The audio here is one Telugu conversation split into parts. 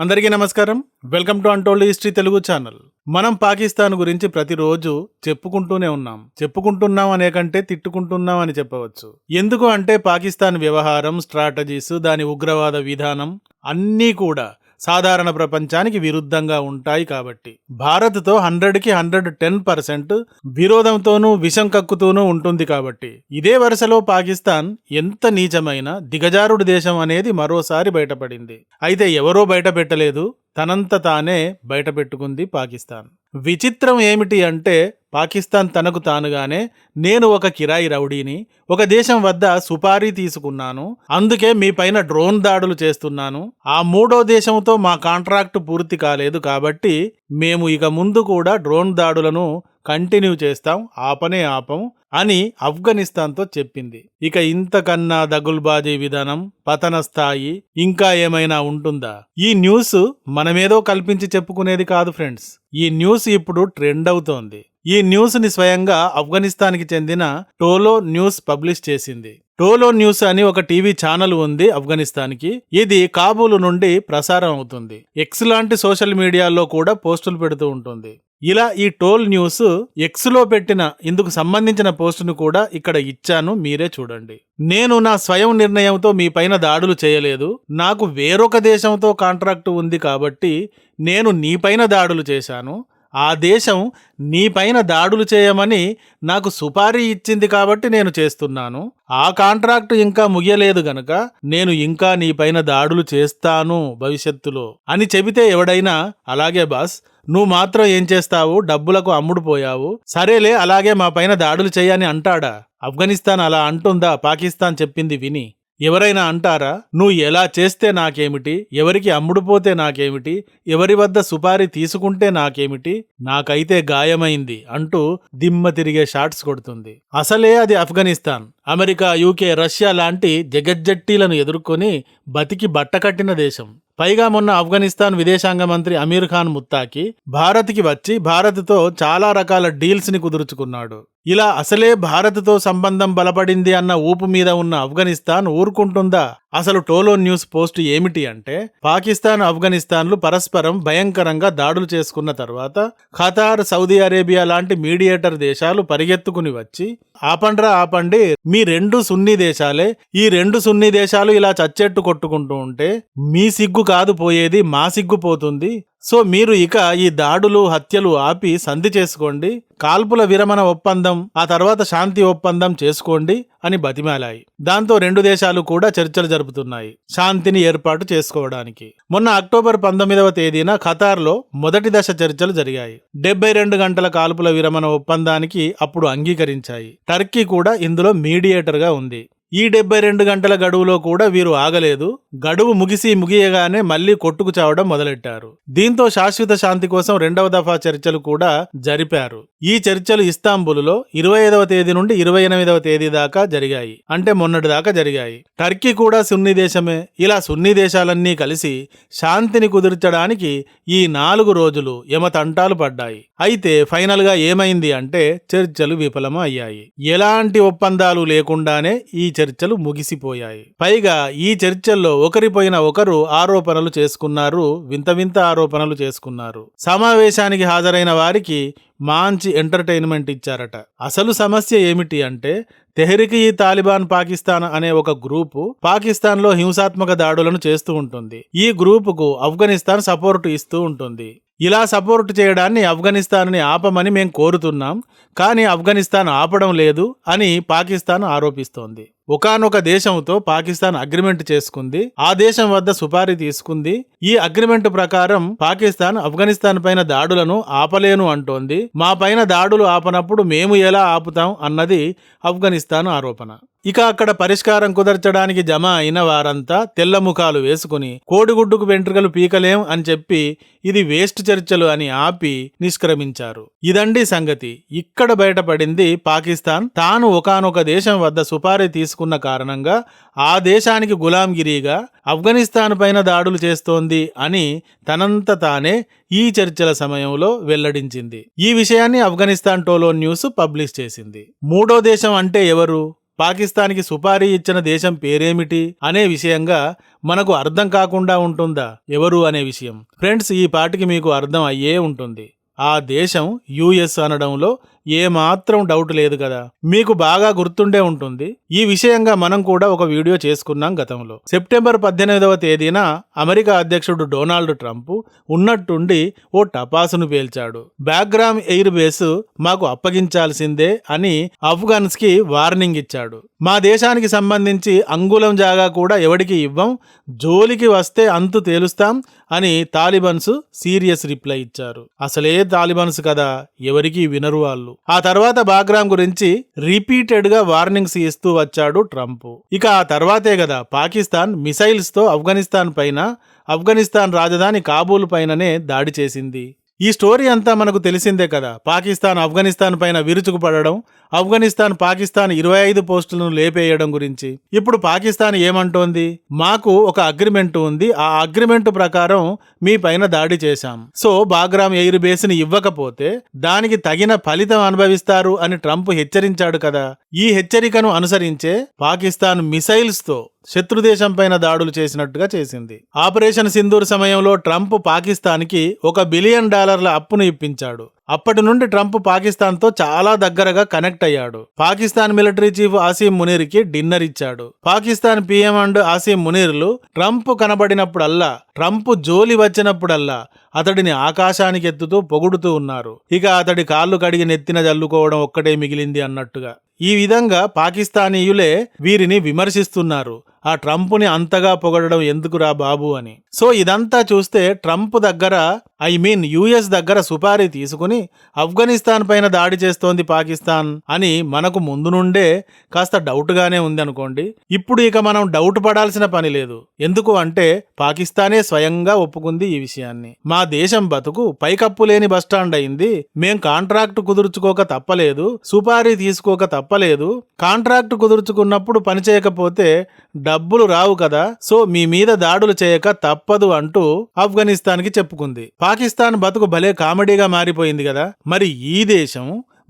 అందరికీ నమస్కారం. Welcome to untold history Telugu channel. మనం పాకిస్తాన్ గురించి ప్రతిరోజు చెప్పుకుంటూనే ఉన్నాం. చెప్పుకుంటున్నాం అనే కంటే తిట్టుకుంటున్నాం అని చెప్పవచ్చు. ఎందుకు అంటే పాకిస్తాన్ వ్యవహారం స్ట్రాటజీస్ దాని ఉగ్రవాద విధానం అన్నీ కూడా సాధారణ ప్రపంచానికి విరుద్ధంగా ఉంటాయి కాబట్టి. భారత్తో హండ్రెడ్కి హండ్రెడ్ టెన్ పర్సెంట్ విరోధంతోనూ విషం కక్కుతూనూ ఉంటుంది కాబట్టి. ఇదే వరుసలో పాకిస్తాన్ ఎంత నీచమైన దిగజారుడు దేశం అనేది మరోసారి బయటపడింది. అయితే ఎవరో బయట పెట్టలేదు తనంత తానే బయటపెట్టుకుంది పాకిస్తాన్. విచిత్రం ఏమిటి అంటే పాకిస్తాన్ తనకు తానుగానే నేను ఒక కిరాయి రౌడీని ఒక దేశం వద్ద సుపారీ తీసుకున్నాను అందుకే మీ పైన డ్రోన్ దాడులు చేస్తున్నాను ఆ మూడో దేశంతో మా కాంట్రాక్ట్ పూర్తి కాలేదు కాబట్టి మేము ఇక ముందు కూడా డ్రోన్ దాడులను కంటిన్యూ చేస్తాం ఆపనే ఆపం అని ఆఫ్ఘనిస్తాన్తో చెప్పింది. ఇక ఇంతకన్నా దగుల్బాజీ విధానం పతన స్థాయి ఇంకా ఏమైనా ఉంటుందా? ఈ న్యూస్ మనమేదో కల్పించి చెప్పుకునేది కాదు ఫ్రెండ్స్. ఈ న్యూస్ ఇప్పుడు ట్రెండ్ అవుతోంది. ఈ న్యూస్ని స్వయంగా ఆఫ్ఘనిస్తాన్కి చెందిన టోలో న్యూస్ పబ్లిష్ చేసింది. టోలో న్యూస్ అని ఒక టీవీ ఛానల్ ఉంది ఆఫ్ఘనిస్తాన్కి. ఇది కాబూలు నుండి ప్రసారం అవుతుంది. ఎక్స్ లాంటి సోషల్ మీడియాలో కూడా పోస్టులు పెడుతూ ఉంటుంది. ఇలా ఈ టోల్ న్యూస్ ఎక్స్లో పెట్టిన ఇందుకు సంబంధించిన పోస్టును కూడా ఇక్కడ ఇచ్చాను మీరే చూడండి. నేను నా స్వయం నిర్ణయంతో మీ పైన దాడులు చేయలేదు. నాకు వేరొక దేశంతో కాంట్రాక్టు ఉంది కాబట్టి నేను నీ పైన దాడులు చేశాను. ఆ దేశం నీ పైన దాడులు చేయమని నాకు సుపారీ ఇచ్చింది కాబట్టి నేను చేస్తున్నాను. ఆ కాంట్రాక్ట్ ఇంకా ముగియలేదు గనక నేను ఇంకా నీ పైన దాడులు చేస్తాను భవిష్యత్తులో అని చెబితే ఎవడైనా అలాగే బాస్ నువ్వు మాత్రం ఏం చేస్తావు? డబ్బులకు అమ్ముడుపోయావు సరేలే అలాగే మా పైన దాడులు చేయని అంటాడా? ఆఫ్ఘనిస్తాన్ అలా అంటుందా? పాకిస్తాన్ చెప్పింది విని. ఎవరైనా అంటారా నువ్వు ఎలా చేస్తే నాకేమిటి? ఎవరికి అమ్ముడుపోతే నాకేమిటి? ఎవరి వద్ద సుపారీ తీసుకుంటే నాకేమిటి? నాకైతే గాయమైంది అంటూ దిమ్మ తిరిగే షాట్స్ కొడుతుంది. అసలే అది ఆఫ్ఘనిస్తాన్. అమెరికా యూకే రష్యా లాంటి జగజ్జట్టీలను ఎదుర్కొని బతికి బట్టకట్టిన దేశం. పైగా మొన్న ఆఫ్ఘనిస్తాన్ విదేశాంగ మంత్రి అమీర్ ఖాన్ ముత్తాకి భారత్కి వచ్చి భారత్తో చాలా రకాల డీల్స్ని కుదుర్చుకున్నాడు. ఇలా అసలే భారత్తో సంబంధం బలపడింది అన్న ఊపు మీద ఉన్న ఆఫ్ఘనిస్తాన్ ఊరుకుంటుందా? అసలు టోలో న్యూస్ పోస్ట్ ఏమిటి అంటే పాకిస్తాన్ ఆఫ్ఘనిస్తాన్లు పరస్పరం భయంకరంగా దాడులు చేసుకున్న తర్వాత ఖతార్ సౌదీ అరేబియా లాంటి మీడియేటర్ దేశాలు పరిగెత్తుకుని వచ్చి ఆపండ్రా ఆపండి మీ రెండు సున్నీ దేశాలే ఈ రెండు సున్నీ దేశాలు ఇలా చచ్చెట్టు కొట్టుకుంటూ ఉంటే మీ సిగ్గు కాదు పోయేది మా సిగ్గు పోతుంది సో మీరు ఇక ఈ దాడులు హత్యలు ఆపి సంధి చేసుకోండి కాల్పుల విరమణ ఒప్పందం ఆ తర్వాత శాంతి ఒప్పందం చేసుకోండి అని బతిమాలాయి. దాంతో రెండు దేశాలు కూడా చర్చలు జరుపుతున్నాయి శాంతిని ఏర్పాటు చేసుకోవడానికి. మొన్న అక్టోబర్ పంతొమ్మిదవ తేదీన ఖతార్లో మొదటి దశ చర్చలు జరిగాయి. డెబ్బై రెండు గంటల కాల్పుల విరమణ ఒప్పందానికి అప్పుడు అంగీకరించాయి. టర్కీ కూడా ఇందులో మీడియేటర్గా ఉంది. ఈ డెబ్బై రెండు గంటల గడువులో కూడా వీరు ఆగలేదు. గడువు ముగిసి ముగియగానే మళ్ళీ కొట్టుకు చావడం మొదలెట్టారు. దీంతో శాశ్వత శాంతి కోసం రెండవ దఫా చర్చలు కూడా జరిపారు. ఈ చర్చలు ఇస్తాంబుల్లో ఇరవై ఐదవ తేదీ నుండి ఇరవై ఎనిమిదవ తేదీ దాకా జరిగాయి. అంటే మొన్నటి దాకా జరిగాయి. టర్కీ కూడా సున్నీ దేశమే. ఇలా సున్నీ దేశాలన్నీ కలిసి శాంతిని కుదిర్చడానికి ఈ నాలుగు రోజులు యమతంటాలు పడ్డాయి. అయితే ఫైనల్గా ఏమైంది అంటే చర్చలు విఫలం అయ్యాయి ఎలాంటి ఒప్పందాలు లేకుండానే ఈ చర్చలు ముగిసిపోయాయి. పైగా ఈ చర్చల్లో ఒకరిపైన ఒకరు ఆరోపణలు చేసుకున్నారు వింత వింత ఆరోపణలు చేసుకున్నారు. సమావేశానికి హాజరైన వారికి మంచి ఎంటర్టైన్మెంట్ ఇచ్చారట. అసలు సమస్య ఏమిటి అంటే తెహరికి ఈ తాలిబాన్ పాకిస్తాన్ అనే ఒక గ్రూపు పాకిస్తాన్లో హింసాత్మక దాడులను చేస్తూ ఉంటుంది. ఈ గ్రూపుకు ఆఫ్ఘనిస్తాన్ సపోర్ట్ ఇస్తూ ఉంటుంది. ఇలా సపోర్ట్ చేయడాన్ని ఆఫ్ఘనిస్తాన్ని ఆపమని మేము కోరుతున్నాం కానీ ఆఫ్ఘనిస్తాన్ ఆపడం లేదు అని పాకిస్తాన్ ఆరోపిస్తోంది. ఒకనొక దేశంతో పాకిస్తాన్ అగ్రిమెంట్ చేసుకుంది ఆ దేశం వద్ద సుపారీ తీసుకుంది. ఈ అగ్రిమెంట్ ప్రకారం పాకిస్తాన్ ఆఫ్ఘనిస్తాన్ పైన దాడులను ఆపలేను అంటోంది. మా పైన దాడులు ఆపనప్పుడు మేము ఎలా ఆపుతాం అన్నది ఆఫ్ఘనిస్తాన్ ఆరోపణ. ఇక అక్కడ పరిష్కారం కుదర్చడానికి జమ అయిన వారంతా తెల్ల ముఖాలు వేసుకుని కోడిగుడ్డుకు వెంట్రుకలు పీకలేం అని చెప్పి ఇది వేస్ట్ చర్చలు అని ఆపి నిష్క్రమించారు. ఇదండి సంగతి. ఇక్కడ బయటపడింది పాకిస్తాన్. తాను ఒకనొక దేశం వద్ద సుపారీ చేసుకున్న కారణంగా ఆ దేశానికి గులాంగిరీగా ఆఫ్ఘనిస్తాన్ పైన దాడులు చేస్తోంది అని తనంత తానే ఈ చర్చల సమయంలో వెల్లడించింది. ఈ విషయాన్ని ఆఫ్ఘనిస్తాన్ టోలో న్యూస్ పబ్లిష్ చేసింది. మూడో దేశం అంటే ఎవరు? పాకిస్తాన్కి సుపారీ ఇచ్చిన దేశం పేరేమిటి? అనే విషయంగా మనకు అర్థం కాకుండా ఉంటుందా? ఎవరు అనే విషయం. ఫ్రెండ్స్ ఈ పాటికి మీకు అర్థం అయ్యే ఉంటుంది. ఆ దేశం యుఎస్ అనడంలో ఏమాత్రం డౌట్ లేదు కదా. మీకు బాగా గుర్తుండే ఉంటుంది. ఈ విషయంగా మనం కూడా ఒక వీడియో చేసుకున్నాం గతంలో. సెప్టెంబర్ పద్దెనిమిదవ తేదీన అమెరికా అధ్యక్షుడు డొనాల్డ్ ట్రంప్ ఉన్నట్టుండి ఓ టపాసును పేల్చాడు. బ్యాక్గ్రామ్ ఎయిర్ బేస్ మాకు అప్పగించాల్సిందే అని అఫ్ఘాన్స్కి వార్నింగ్ ఇచ్చాడు. మా దేశానికి సంబంధించి అంగుళం జాగా కూడా ఎవడికి ఇవ్వం జోలికి వస్తే అంతు తేలుస్తాం అని తాలిబన్స్ సీరియస్ రిప్లై ఇచ్చారు. అసలే తాలిబన్స్ కదా ఎవరికి వినరు వాళ్ళు. ఆ తర్వాత బాగ్రామ్ గురించి రిపీటెడ్గా వార్నింగ్స్ ఇస్తూ వచ్చాడు ట్రంప్. ఇక ఆ తర్వాతే కదా పాకిస్తాన్ మిసైల్స్తో ఆఫ్ఘనిస్తాన్ పైన ఆఫ్ఘనిస్తాన్ రాజధాని కాబూల్ పైననే దాడి చేసింది. ఈ స్టోరీ అంతా మనకు తెలిసిందే కదా. పాకిస్తాన్ ఆఫ్ఘనిస్తాన్ పైన విరుచుకుపడడం ఆఫ్ఘనిస్తాన్ పాకిస్తాన్ ఇరవై ఐదు పోస్టులను లేపేయడం గురించి. ఇప్పుడు పాకిస్తాన్ ఏమంటోంది? మాకు ఒక అగ్రిమెంట్ ఉంది. ఆ అగ్రిమెంట్ ప్రకారం మీ పైన దాడి చేశాం. సో బాగ్రామ్ ఎయిర్ బేస్ని ఇవ్వకపోతే దానికి తగిన ఫలితం అనుభవిస్తారు అని ట్రంప్ హెచ్చరించాడు కదా. ఈ హెచ్చరికను అనుసరించే పాకిస్తాన్ మిసైల్స్తో శత్రుదేశం పైన దాడులు చేసినట్టుగా చేసింది. ఆపరేషన్ సింధూర్ సమయంలో ట్రంప్ పాకిస్తాన్కి ఒక బిలియన్ డాలర్ల అప్పును ఇప్పించాడు. అప్పటి నుండి ట్రంప్ పాకిస్తాన్తో చాలా దగ్గరగా కనెక్ట్ అయ్యాడు. పాకిస్తాన్ మిలిటరీ చీఫ్ ఆసీం మునీర్కి డిన్నర్ ఇచ్చాడు. పాకిస్తాన్ పీఎం అండ్ ఆసీం మునీర్లు ట్రంప్ కనబడినప్పుడల్లా ట్రంప్ జోలి వచ్చినప్పుడల్లా అతడిని ఆకాశానికి ఎత్తుతూ పొగుడుతూ ఉన్నారు. ఇక అతడి కాళ్ళు కడిగి నెత్తిన జల్లుకోవడం ఒక్కటే మిగిలింది అన్నట్టుగా. ఈ విధంగా పాకిస్తానీయులే వీరిని విమర్శిస్తున్నారు. ఆ ట్రంప్ని అంతగా పొగడడం ఎందుకురా బాబు అని. సో ఇదంతా చూస్తే ట్రంప్ దగ్గర ఐ మీన్ యుఎస్ దగ్గర సుపారీ తీసుకుని ఆఫ్ఘనిస్తాన్ పైన దాడి చేస్తోంది పాకిస్తాన్ అని మనకు ముందు నుండే కాస్త డౌట్గానే ఉంది అనుకోండి ఇప్పుడు ఇక మనం డౌట్ పడాల్సిన పని లేదు. ఎందుకు అంటే పాకిస్తానే స్వయంగా ఒప్పుకుంది ఈ విషయాన్ని. మా దేశం బతుకు పైకప్పు లేని బస్టాండ్ అయింది. మేం కాంట్రాక్ట్ కుదుర్చుకోక తప్పలేదు. సుపారీ తీసుకోక తప్పలేదు. కాంట్రాక్ట్ కుదుర్చుకున్నప్పుడు పని చేయకపోతే డబ్బులు రావు కదా సో మీ మీద దాడులు చేయక తప్పదు అంటూ ఆఫ్ఘనిస్తాన్కి చెప్పుకుంది. పాకిస్తాన్ బతుకు భలే కామెడీగా మారిపోయింది కదా మరి ఈ దేశం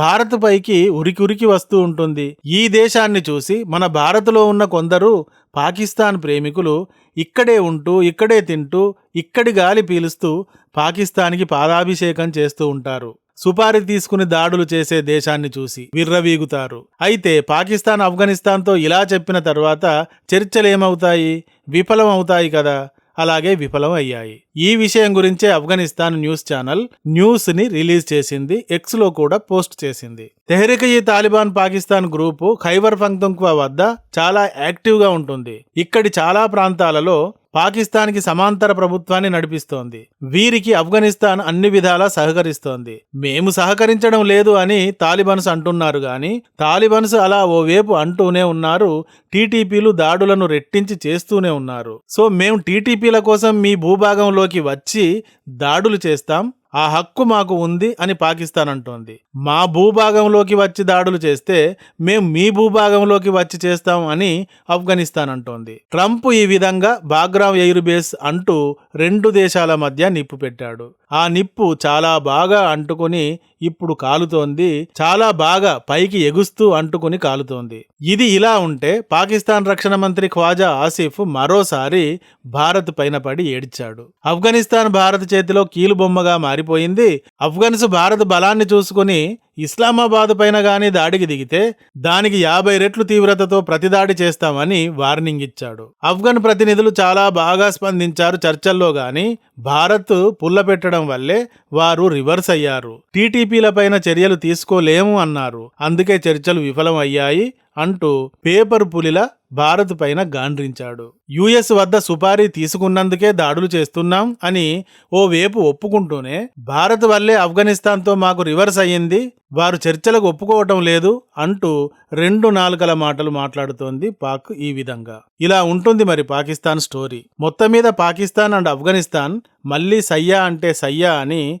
భారత్ పైకి ఉరికి ఉరికి వస్తూ ఉంటుంది. ఈ దేశాన్ని చూసి మన భారత్లో ఉన్న కొందరు పాకిస్తాన్ ప్రేమికులు ఇక్కడే ఉంటూ ఇక్కడే తింటూ ఇక్కడి గాలి పీలుస్తూ పాకిస్తాన్కి పాదాభిషేకం చేస్తూ ఉంటారు. సుపారీ తీసుకుని దాడులు చేసే దేశాన్ని చూసి విర్రవీగుతారు. అయితే పాకిస్తాన్ ఆఫ్ఘనిస్తాన్తో ఇలా చెప్పిన తర్వాత చర్చలేమవుతాయి విఫలం అవుతాయి కదా? అలాగే విఫలం అయ్యాయి ఈ విషయం గురించే ఆఫ్ఘనిస్తాన్ న్యూస్ ఛానల్ న్యూస్ని రిలీజ్ చేసింది ఎక్స్లో కూడా పోస్ట్ చేసింది. తెహరిక ఈ తాలిబాన్ పాకిస్తాన్ గ్రూపు ఖైబర్ పంక్తుంక్వా వద్ద చాలా యాక్టివ్గా ఉంటుంది. ఇక్కడి చాలా ప్రాంతాలలో పాకిస్తాన్కి సమాంతర ప్రభుత్వాన్ని నడిపిస్తోంది. వీరికి ఆఫ్ఘనిస్తాన్ అన్ని విధాలా సహకరిస్తోంది. మేము సహకరించడం లేదు అని తాలిబన్స్ అంటున్నారు గాని తాలిబన్స్ అలా ఓవేపు అంటూనే ఉన్నారు టీటీపీలు దాడులను రెట్టించి చేస్తూనే ఉన్నారు. సో మేము టీటీపీల కోసం మీ భూభాగంలోకి వచ్చి దాడులు చేస్తాం ఆ హక్కు మాకు ఉంది అని పాకిస్తాన్ అంటోంది మా భూభాగంలోకి వచ్చి దాడులు చేస్తే మేం మీ భూభాగంలోకి వచ్చి చేస్తాం అని ఆఫ్ఘనిస్తాన్ అంటోంది ట్రంప్ ఈ విధంగా బాగ్రామ్ ఎయిర్ బేస్ అంటూ రెండు దేశాల మధ్య నిప్పు పెట్టాడు. ఆ నిప్పు చాలా బాగా అంటుకుని ఇప్పుడు కాలుతోంది చాలా బాగా పైకి ఎగుస్తూ అంటుకుని కాలుతోంది. ఇది ఇలా ఉంటే పాకిస్తాన్ రక్షణ మంత్రి ఖ్వాజా ఆసిఫ్ మరోసారి భారత్ పైన పడి ఏడ్చాడు. ఆఫ్ఘనిస్తాన్ భారత్ చేతిలో కీలుబొమ్మగా మారిపోయింది. ఆఫ్ఘన్స్ భారత్ బలాన్ని చూసుకుని ఇస్లామాబాద్ పైన గాని దాడికి దిగితే దానికి యాభై రెట్లు తీవ్రతతో ప్రతిదాడి చేస్తామని వార్నింగ్ ఇచ్చాడు. ఆఫ్ఘన్ ప్రతినిధులు చాలా బాగా స్పందించారు చర్చల్లో గాని భారత్ పుల్ల పెట్టడం వల్లే వారు రివర్స్ అయ్యారు. టీటీపీలపైన చర్యలు తీసుకోలేము అన్నారు. అందుకే చర్చలు విఫలం అయ్యాయి. అంటూ పేపర్ పులిలా భారత్ పైన గాండ్రించాడు. యుఎస్ వద్ద సుపారీ తీసుకున్నందుకే దాడులు చేస్తున్నాం అని ఓ వేపు ఒప్పుకుంటూనే భారత్ వల్లే ఆఫ్ఘనిస్తాన్తో మాకు రివర్స్ అయ్యింది వారు చర్చలకు ఒప్పుకోవటం లేదు అంటూ రెండు నాలుకల మాటలు మాట్లాడుతోంది పాక్ ఈ విధంగా. ఇలా ఉంటుంది మరి పాకిస్తాన్ స్టోరీ. మొత్తం మీద పాకిస్తాన్ అండ్ ఆఫ్ఘనిస్తాన్ మళ్ళీ సయ్యా అంటే సయ్యా అని